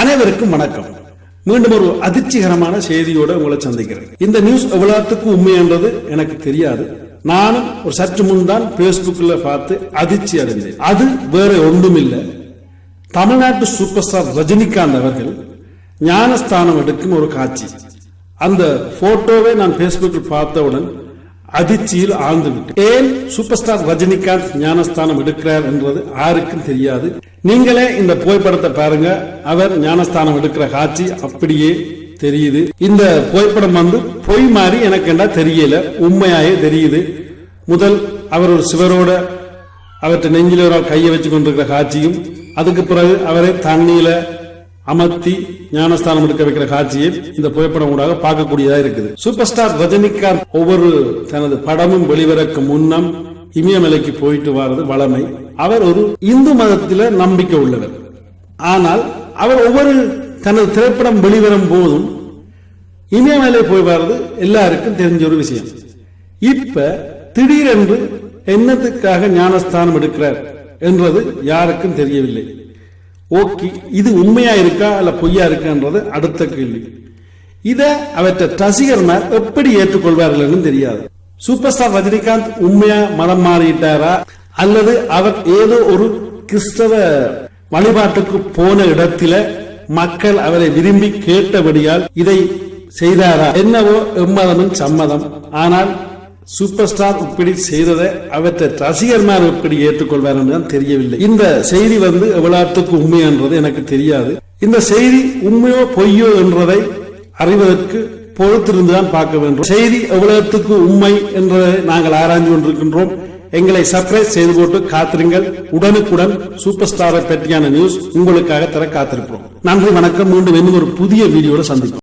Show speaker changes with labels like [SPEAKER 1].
[SPEAKER 1] அனைவருக்கும் வணக்கம் மீண்டும் ஒரு அதிர்ச்சிகரமான செய்தியோட உங்களை சந்திக்கிறேன் இந்த நியூஸ் எவ்வளவுக்கு உண்மைன்றது எனக்கு தெரியாது நானும் ஒரு சற்று முன் தான் பேஸ்புக்ல பார்த்து அதிர்ச்சி அடைந்தேன் அது வேற ஒன்றும் இல்லை தமிழ்நாட்டு சூப்பர் ஸ்டார் ரஜினிகாந்த் அவர்கள் ஞானஸ்தானம் எடுக்கும் ஒரு காட்சி அந்த போட்டோவை நான் பேஸ்புக்கில் பார்த்தவுடன் அதிர்ச்சியில் விட்டு ஏன் சூப்பர் ஸ்டார் ரஜினிகாந்த் ஞானஸ்தானம் எடுக்கிறார் என்றது யாருக்கும் தெரியாது நீங்களே இந்த புகைப்படத்தை பாருங்க அவர் ஞானஸ்தானம் எடுக்கிற காட்சி அப்படியே தெரியுது இந்த புகைப்படம் வந்து பொய் மாதிரி எனக்கு என்ன தெரியல உண்மையாயே தெரியுது முதல் அவர் ஒரு சிவரோட அவற்றை நெஞ்சில் கையை வச்சு கொண்டிருக்கிற காட்சியும் அதுக்கு பிறகு அவரை தண்ணியில அமர்த்தி ஞானஸ்தானம் எடுக்க வைக்கிற காட்சியை இந்த புகைப்படம் ஊடாக பார்க்கக்கூடியதா இருக்குது சூப்பர் ஸ்டார் ரஜினிகாந்த் ஒவ்வொரு தனது படமும் வெளிவரக்கு முன்னம் இமயமலைக்கு போயிட்டு வர்றது வளமை அவர் ஒரு இந்து மதத்தில நம்பிக்கை உள்ளவர் ஆனால் அவர் ஒவ்வொரு தனது திரைப்படம் வெளிவரும் போதும் இமயமலை போய் வர்றது எல்லாருக்கும் தெரிஞ்ச ஒரு விஷயம் இப்ப திடீரென்று என்னத்துக்காக ஞானஸ்தானம் எடுக்கிறார் என்றது யாருக்கும் தெரியவில்லை ஓகே இது உண்மையா இருக்கா இல்ல பொய்யா இருக்கான்றது அடுத்த கேள்வி இத அவற்ற ரசிகர்மார் எப்படி என்று தெரியாது சூப்பர் ஸ்டார் ரஜினிகாந்த் உண்மையா மனம் மாறிட்டாரா அல்லது அவர் ஏதோ ஒரு கிறிஸ்தவ வழிபாட்டுக்கு போன இடத்தில மக்கள் அவரை விரும்பி கேட்டபடியால் இதை செய்தாரா என்னவோ எம்மதமும் சம்மதம் ஆனால் சூப்பர் ஸ்டார் இப்படி செய்ததை அவற்றை ரசிகர்மார் எப்படி ஏற்றுக்கொள்வார் என்றுதான் தெரியவில்லை இந்த செய்தி வந்து எவ்வளவுக்கு என்றது எனக்கு தெரியாது இந்த செய்தி உண்மையோ பொய்யோ என்றதை அறிவதற்கு பொறுத்திருந்துதான் பார்க்க வேண்டும் செய்தி எவ்வளவுக்கு உண்மை என்றதை நாங்கள் ஆராய்ந்து கொண்டிருக்கின்றோம் எங்களை சர்ப்ரைஸ் செய்து போட்டு காத்திருங்கள் உடனுக்குடன் சூப்பர் ஸ்டாரை பற்றியான நியூஸ் உங்களுக்காக தர காத்திருக்கிறோம் நன்றி வணக்கம் மீண்டும் இன்னும் ஒரு புதிய வீடியோட சந்திப்போம்